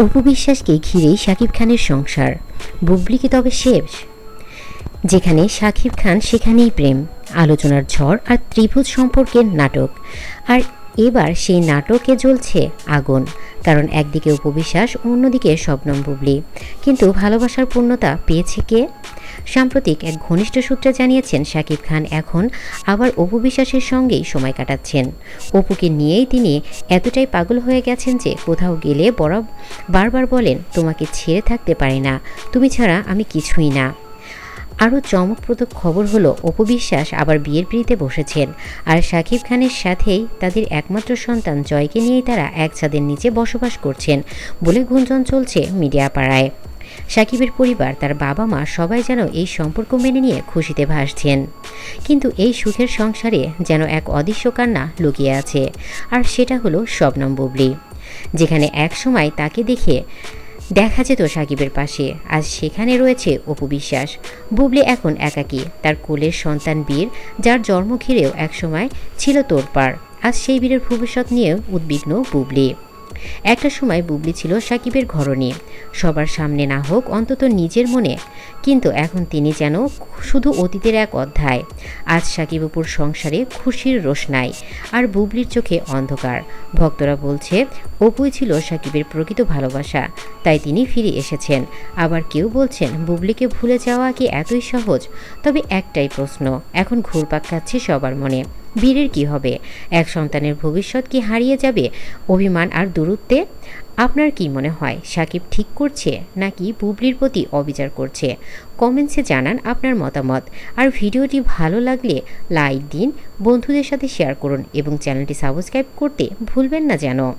উপবিশ্বাসকে ঘিরেই শাকিব খানের সংসার। বুবলি কি তবে শেষ। যেখানে শাকিব খান, সেখানেই প্রেম, আলোচনার ঝড় আর ত্রিভুজ সম্পর্কের নাটক। আর এবার সেই নাটকে জ্বলছে আগুন, কারণ একদিকে উপবিশ্বাস, অন্যদিকে শবনম বুবলি। কিন্তু ভালোবাসার পূর্ণতা পেয়েছে কে? সাম্প্রতিক এক ঘনিষ্ঠ সূত্রে জানিয়েছেন, শাকিব খান এখন আবার অপু বিশ্বাসের সঙ্গেই সময় কাটাচ্ছেন। অপুকে নিয়েই তিনি এতটাই পাগল হয়ে গেছেন যে কোথাও গেলে বড় বারবার বলেন, তোমাকে ছেড়ে থাকতে পারি না। তুমি ছাড়া আমি কিছুই না। আরও চমকপ্রদ খবর হলো অপবিশ্বাস আবার বিয়ের পিড়িতে বসেছেন। আর শাকিব খানের সাথেই তাদের একমাত্র সন্তান জয়কে নিয়েই তারা এক ছাদের নিচে বসবাস করছেন বলে গুঞ্জন চলছে মিডিয়া পাড়ায় সাকিবের পরিবার, তার বাবা মা সবাই যেন এই সম্পর্ক মেনে নিয়ে খুশিতে ভাসছেন। কিন্তু এই সুখের সংসারে যেন এক অদৃশ্য কান্না লুকিয়ে আছে। আর সেটা হলো শবনম বুবলি। যেখানে একসময় তাকে দেখে দেখা যেত সাকিবের পাশে। আজ সেখানে রয়েছে অপু বিশ্বাস। বুবলি এখন একাকী। তার কোলের সন্তান বীর, যার জন্ম ঘিরেও একসময় ছিল তোরপাড় আজ সেই বীরের ভবিষ্যৎ নিয়েও উদ্বিগ্ন বুবলি। একটা সময় বুবলি ছিল সাকিবের ঘরণী। সবার সামনে না হোক, অন্তত নিজের মনে। কিন্তু এখন তিনি যেন শুধু অতীতের এক অধ্যায়। আজ সাকিব অপুর সংসারে খুশির রোশনাই, আর বুবলির চোখে অন্ধকার। ভক্তরা বলছে, অপুই ছিল সাকিবের প্রকৃত ভালোবাসা। তাই তিনি ফিরে এসেছেন। আবার কেউ বলছেন, বুবলিকে ভুলে যাওয়া কি এতই সহজ? তবে একটাই প্রশ্ন, এখন ঘুরপাক খাচ্ছে সবার মনে। বীরের কি হবে? এক সন্তানের ভবিষ্যৎ কি হারিয়ে যাবে? অভিমান আর দূরত্বে আপনার কি মনে হয়? সাকিব ঠিক করছে নাকি বুবলির প্রতি অবিচার করছে? কমেন্টসে জানান আপনার মতামত। আর ভিডিওটি ভালো লাগলে লাইক দিন, বন্ধুদের সাথে শেয়ার করুন এবং চ্যানেলটি সাবস্ক্রাইব করতে ভুলবেন না যেন।